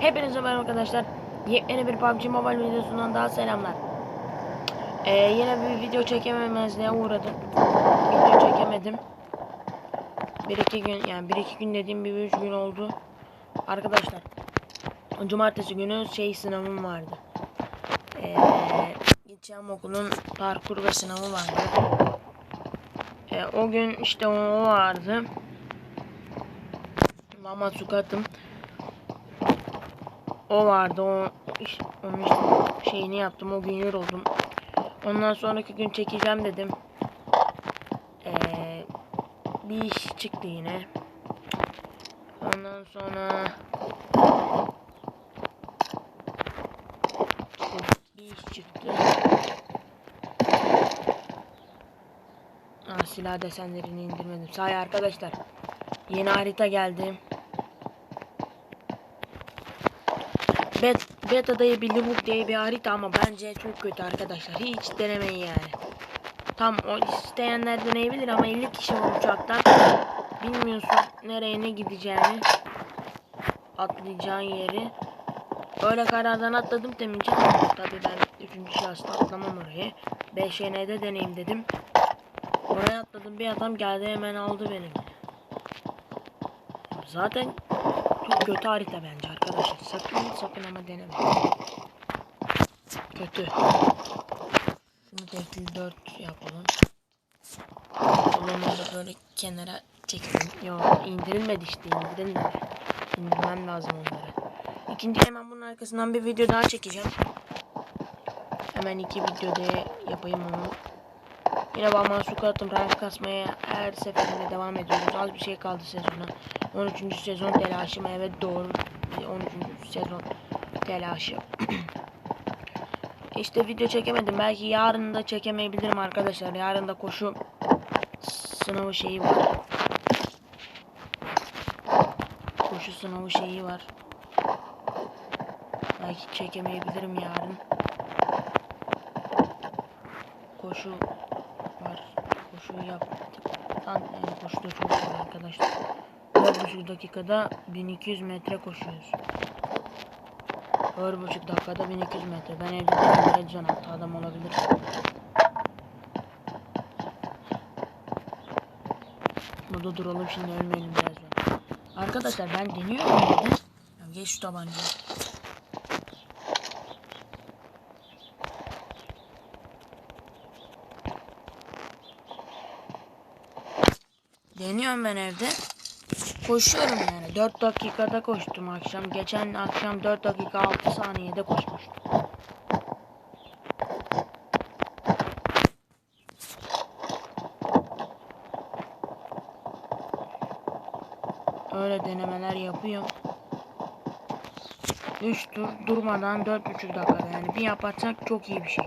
Hepinize merhaba arkadaşlar. Yeni bir PUBG Mobile videosundan daha selamlar. Ee, yine bir video çekememezliğe uğradım. Video çekemedim. Bir iki gün yani bir iki gün dediğim bir üç gün oldu. Arkadaşlar. Cumartesi günü şey sınavım vardı. Ee, gideceğim okulun parkur ve sınavı vardı. Ee, o gün işte o vardı. Mama Sukat'ım o vardı o onun işte şeyini yaptım o gün yoruldum. Ondan sonraki gün çekeceğim dedim. Ee, bir iş çıktı yine. Ondan sonra bir iş çıktı. Aa, silah desenlerini indirmedim. Sahi arkadaşlar. Yeni harita geldi. Bet beta'da bir Limuk diye bir harita ama bence çok kötü arkadaşlar. Hiç denemeyin yani. Tam o isteyenler deneyebilir ama 50 kişi var uçakta. Bilmiyorsun nereye ne gideceğini. Atlayacağın yeri. Öyle karardan atladım demince. Tabii ben 3. şahısta atlamam orayı. 5N'de deneyim dedim. Oraya atladım bir adam geldi hemen aldı beni. Zaten çok kötü harita bence arkadaşlar. Sakın sakın ama deneme. Kötü. Şunu tekli 4 yapalım. Da böyle kenara çekelim. Yo indirilmedi işte indirilmedi. İndirmem lazım onları. İkinci hemen bunun arkasından bir video daha çekeceğim. Hemen iki videoda yapayım onu. Yine Balman su attım rank kasmaya her seferinde devam ediyoruz. Az bir şey kaldı sezona. 13. sezon telaşı mı? Evet doğru. 13. sezon telaşı. işte video çekemedim. Belki yarın da çekemeyebilirim arkadaşlar. Yarın da koşu sınavı şeyi var. Koşu sınavı şeyi var. Belki çekemeyebilirim yarın. Koşu var. Koşu yaptık. Yani koşu da çok zor arkadaşlar. 4,5 dakikada 1200 metre koşuyoruz. 4,5 dakikada 1200 metre. Ben evde de edeceğim hatta adam olabilir. Burada duralım şimdi ölmeyelim birazdan. Arkadaşlar ben deniyorum geç şu tabancayı. Deniyorum ben evde. Koşuyorum yani. 4 dakikada koştum akşam. Geçen akşam 4 dakika 6 saniyede koşmuştum. Öyle denemeler yapıyorum. 3 tur durmadan 4,5 dakikada yani bir yaparsak çok iyi bir şey.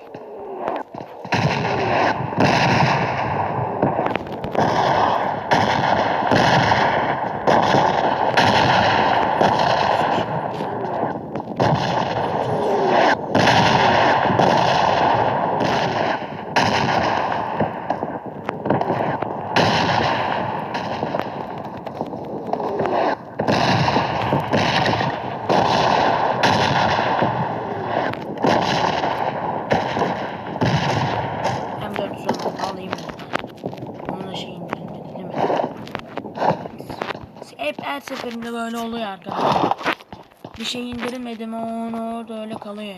Hem de sonra alayım ben. Onun da şey indirilmedi değil mi? Hep her seferinde böyle oluyor arkadaşlar. Bir şey indirilmedi mi onu orada öyle kalıyor.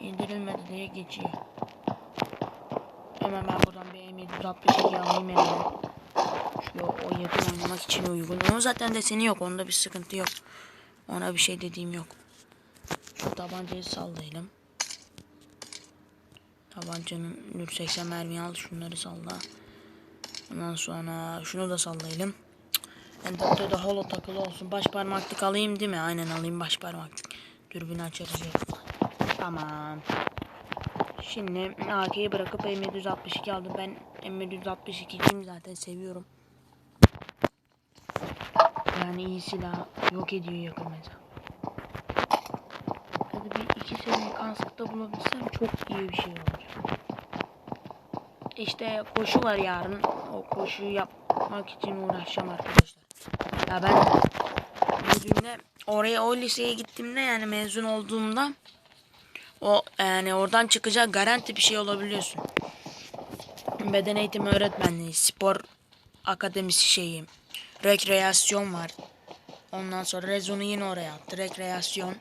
İndirilmedi diye geçiyor. Hemen ben buradan bir M762 alayım hemen. Şu o yakın oynamak için uygun. Onun zaten deseni yok. Onda bir sıkıntı yok. Ona bir şey dediğim yok. Şu tabancayı sallayalım. Tabancanın Nür 80 mermi al. Şunları salla. Ondan sonra şunu da sallayalım. Endokta da holo takılı olsun. Baş parmaklık alayım değil mi? Aynen alayım baş parmaklık. Dürbünü açarız. Tamam. Şimdi AK'yi bırakıp M762 aldım. Ben M762'ciyim zaten seviyorum. Yani iyi silah yok ediyor yakın mesafe. Hadi bir iki seviye kaskta bulabilsem çok iyi bir şey olacak. İşte koşu var yarın. O koşuyu yapmak için uğraşacağım arkadaşlar. Ya ben bugün de oraya o liseye gittiğimde yani mezun olduğumda o yani oradan çıkacak garanti bir şey olabiliyorsun. Beden eğitimi öğretmenliği, spor akademisi şeyi, rekreasyon var. Ondan sonra rezonu yine oraya attı. Rekreasyon.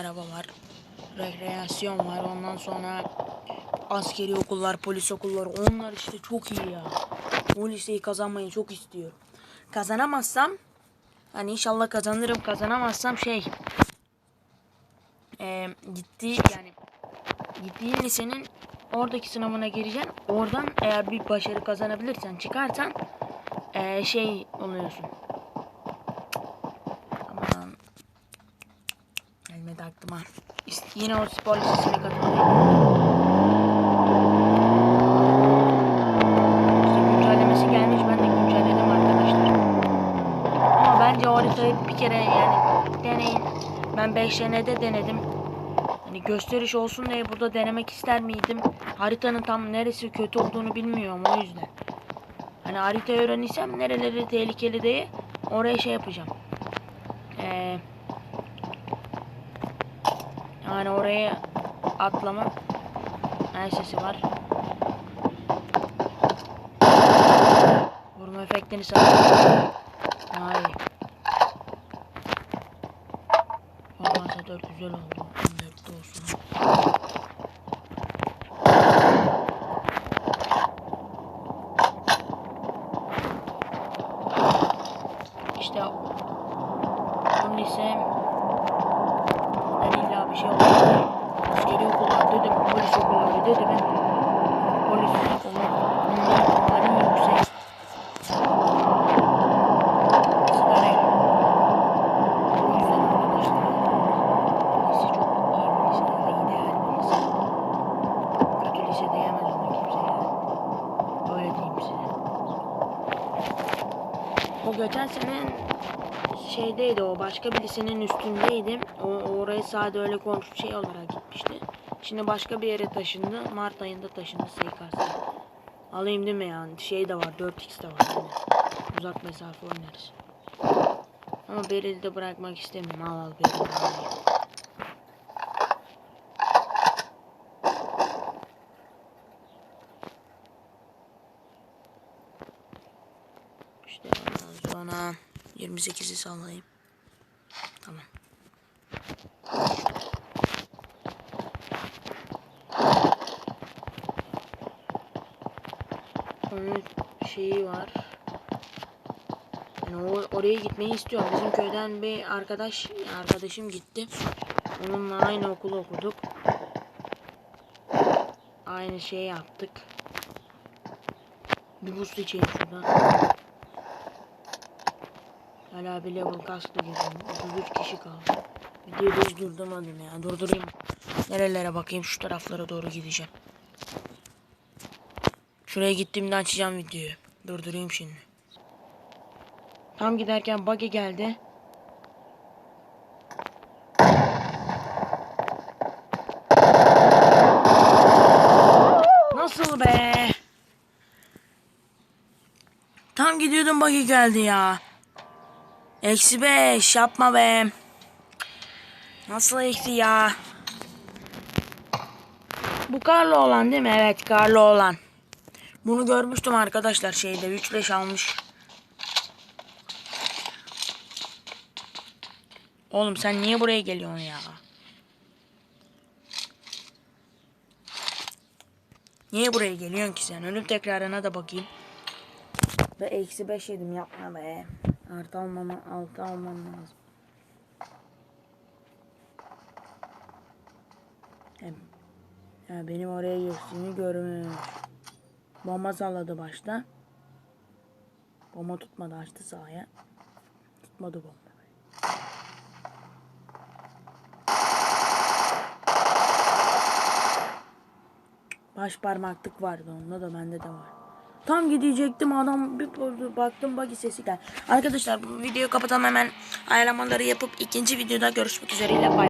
Araba var? Rekreasyon var. Ondan sonra askeri okullar, polis okulları. Onlar işte çok iyi ya. O liseyi kazanmayı çok istiyorum. Kazanamazsam hani inşallah kazanırım. Kazanamazsam şey eee gittiği yani gittiğin lisenin oradaki sınavına gireceksin. Oradan eğer bir başarı kazanabilirsen çıkarsan eee, şey oluyorsun. Aman. Gelmedi aklıma. Yine o spor lisesine katılıyorum. İşte güncellemesi gelmiş. Ben de güncelledim arkadaşlar. Ama bence o haritayı bir kere yani deneyin. Ben 5 senede denedim. Hani gösteriş olsun diye burada denemek ister miydim? Haritanın tam neresi kötü olduğunu bilmiyorum o yüzden. Hani haritayı öğrenirsem nereleri tehlikeli diye oraya şey yapacağım. Ee, yani oraya atlama el sesi var. Vurma efektini sağ. Ay. Güzel oldu. 14'te olsun. İşte onun ise ben illa bir şey oldu. Askeri okullar dedim, polis okulları dedim. Polis okulları, onların puanları yüksek. Sigara o yüzden arkadaşlar lise çok iyi bir lise ve ideal bir lise. Kötü lise diyemez ona kimse ya. Öyle diyeyim size. O geçen sene şeydeydi o başka bir lisenin üstündeydi. O oraya sadece öyle komşu şey olarak gitmişti. Şimdi başka bir yere taşındı. Mart ayında taşındı SKS. Alayım değil mi yani? Şey de var 4x de var. Yani. Uzak mesafe oynarız. Ama Beril'i de bırakmak istemiyorum. Al al Beril'i. İşte ondan sonra 28'i sallayayım. Tamam. Onun şeyi var. Yani o, oraya gitmeyi istiyorum. Bizim köyden bir arkadaş arkadaşım gitti. Onunla aynı okulu okuduk. Aynı şey yaptık. Bir boost içeyim şuradan. Hala bir level kastı geziyorum. 33 kişi kaldı. Videoyu hiç durdurmadım ya. Durdurayım. Nerelere bakayım şu taraflara doğru gideceğim. Şuraya gittiğimde açacağım videoyu. Durdurayım şimdi. Tam giderken buggy geldi. Nasıl be? Tam gidiyordum buggy geldi ya. Eksi beş yapma be. Nasıl eksi ya? Bu karlı olan değil mi? Evet karlı olan. Bunu görmüştüm arkadaşlar şeyde 3 leş almış. Oğlum sen niye buraya geliyorsun ya? Niye buraya geliyorsun ki sen? Ölüm tekrarına da bakayım. Ve eksi 5 yedim yapma be. Artı almama, altı almam lazım. Hem, ya benim oraya geçtiğini görmüş. Bomba salladı başta. Bomba tutmadı açtı sahaya. Tutmadı bomba. Baş parmaklık vardı onda da bende de var. Tam gidecektim adam bir baktım bagi sesi geldi. Arkadaşlar bu videoyu kapatalım hemen ayarlamaları yapıp ikinci videoda görüşmek üzere. Bay